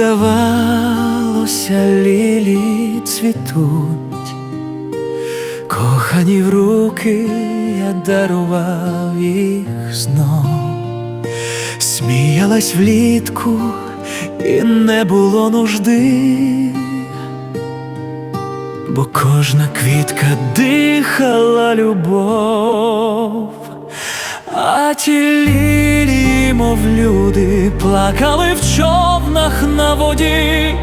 здавалося, лілії цвітуть, кохані в руки я дарував їх знов, сміялась влітку, і не було нужди, бо кожна квітка дихала любов. А ті лілії, мов люди, плакали в човнах на воді,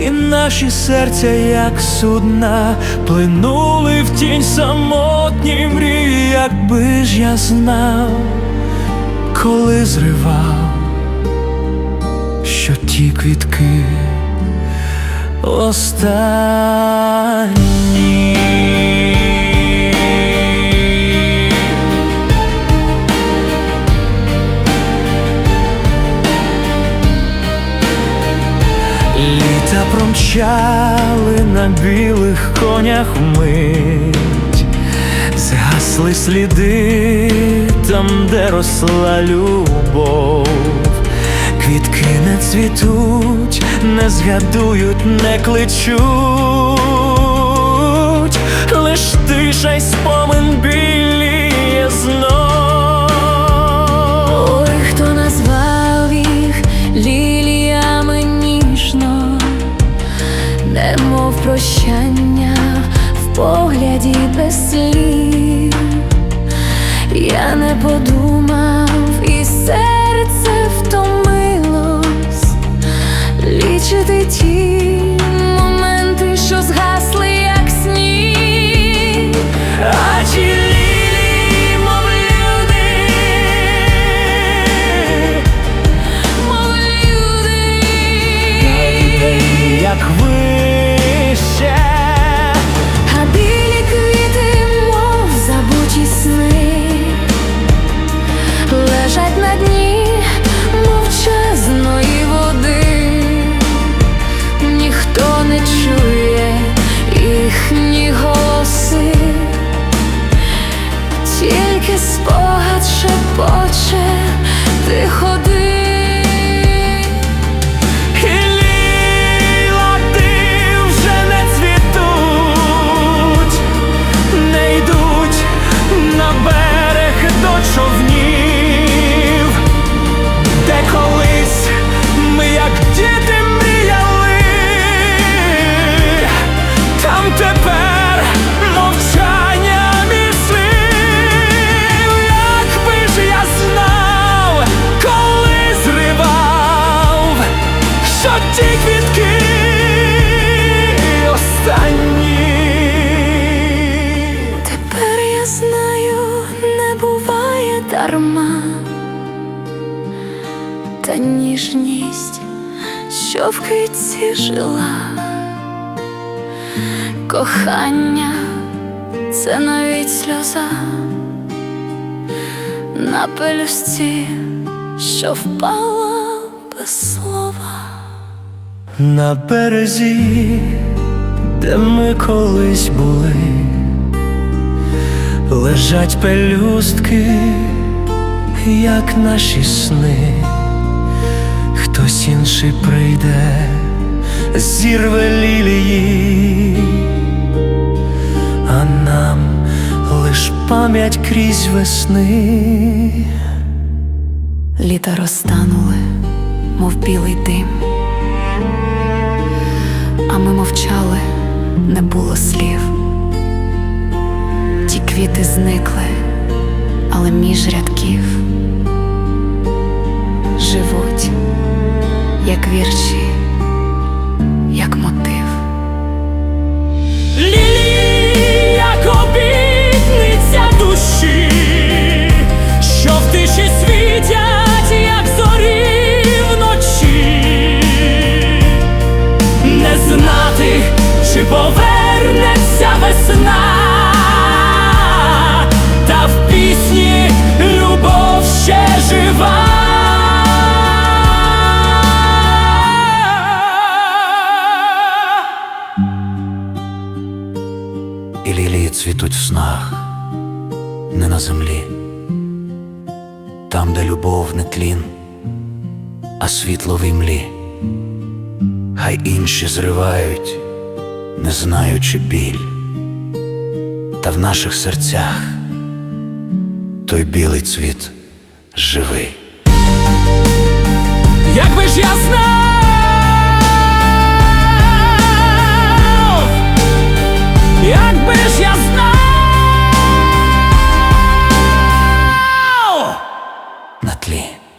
і наші серця, як судна, плинули в тінь самотній мрії, якби ж я знав, коли зривав, що ті квітки останні. Промчали на білих конях мить, згасли сліди там, де росла любов. Квітки не цвітуть, не згадують, не кличуть, лиш тиша й спомин біліє погляді без та ніжність, що в квітці жила, кохання це навіть сльоза на пелюсті, що впала без слова. На березі, де ми колись були, лежать пелюстки, як наші сни. Хтось інший прийде, зірве лілії, а нам лиш пам'ять крізь весни. Літа розтанули, мов білий дим. А ми мовчали, не було слів. Ті квіти зникли, але між рядків лілії в снах, не на землі, там, де любов не тлін, а світло в імлі. хай інші зривають, не знаючи біль. Та в наших серцях той білий цвіт живий. Якби ж я знав,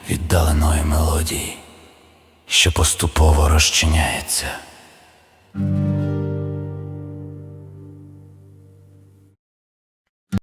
віддаленої мелодії, що поступово розчиняється.